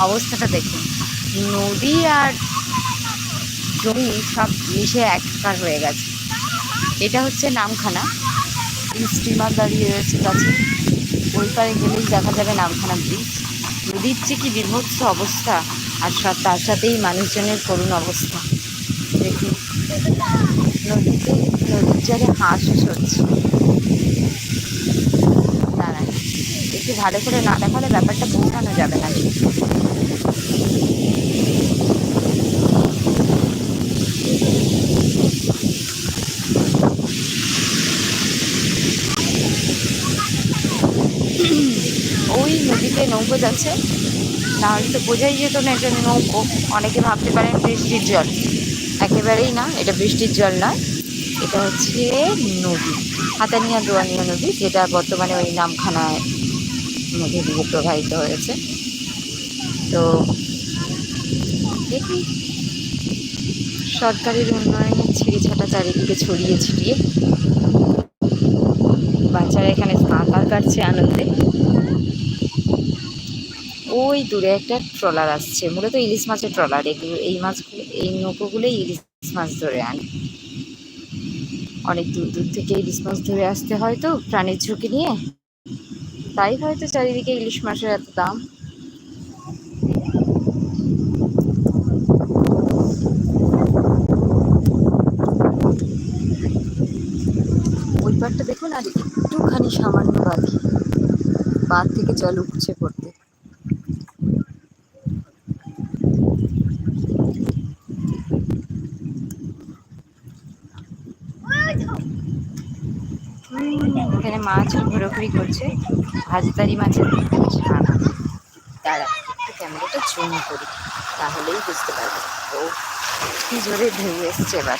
অবস্থাটা দেখুন নদী আর জমি সব মিশে একাকার হয়ে গেছে। এটা হচ্ছে নামখানা। স্টিমার দাঁড়িয়ে রয়েছে কাছে ওই পারে গেলেই দেখা যাবে নামখানা ব্রিজ। নদীর যে কি বিভৎস অবস্থা আর সব তার সাথেই মানুষজনের করুণ অবস্থা। দেখুন। নদীতে নদীর জলে দাঁড়ান একটু ভালো করে না দেখালে ব্যাপারটা বোঝানো যাবে না ওই নদীতে নৌকো যাচ্ছে। নাহলে তো বোঝাই যেত না এটা নৌকো। অনেকে ভাবতে পারেন বৃষ্টির জল। একেবারেই না, এটা বৃষ্টির জল নয় এটা হচ্ছে নদী, হাতানিয়া দোয়ানিয়া নদী, যেটা বর্তমানে ওই নামখানায় মধ্যে দিয়ে প্রবাহিত হয়েছে। তো দেখি। সরকারের উন্নয়নের ছিঁড়ে ছাটা চারিদিকে ছড়িয়ে ছিটিয়ে। বাচ্চারা এখানে সাঁতার কাটছে আনন্দে। ওই দূরে একটা ট্রলার আসছে। মূলত ইলিশ মাছের ট্রলার। এগুলো, এই মাছগুলো, এই নৌকোগুলোই ইলিশ মাছ ধরে আনে। অনেক দূর দূর থেকে ইলিশ মাছ ধরে আসতে হয় তো প্রাণের ঝুঁকি নিয়ে। তাই হয়তো চারিদিকে ইলিশ মাছের এত দাম? ওই পারটা দেখুন আর একটুখানি সামান্য বাকি। বাদ থেকে জল উপচে পড়তে। এখানে মাছ ঘোরাঘুরি করছে। ভাজতারি মাছের ছানা দাঁড়া ক্যামেরাটা জুম করি, তাহলেই বুঝতে পারব। ও, কি জোরে ঢেউ এসছে এবার।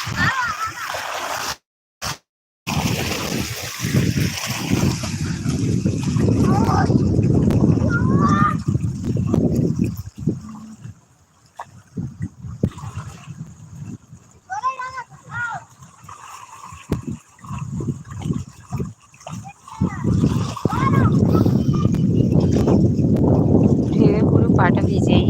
part of EJE.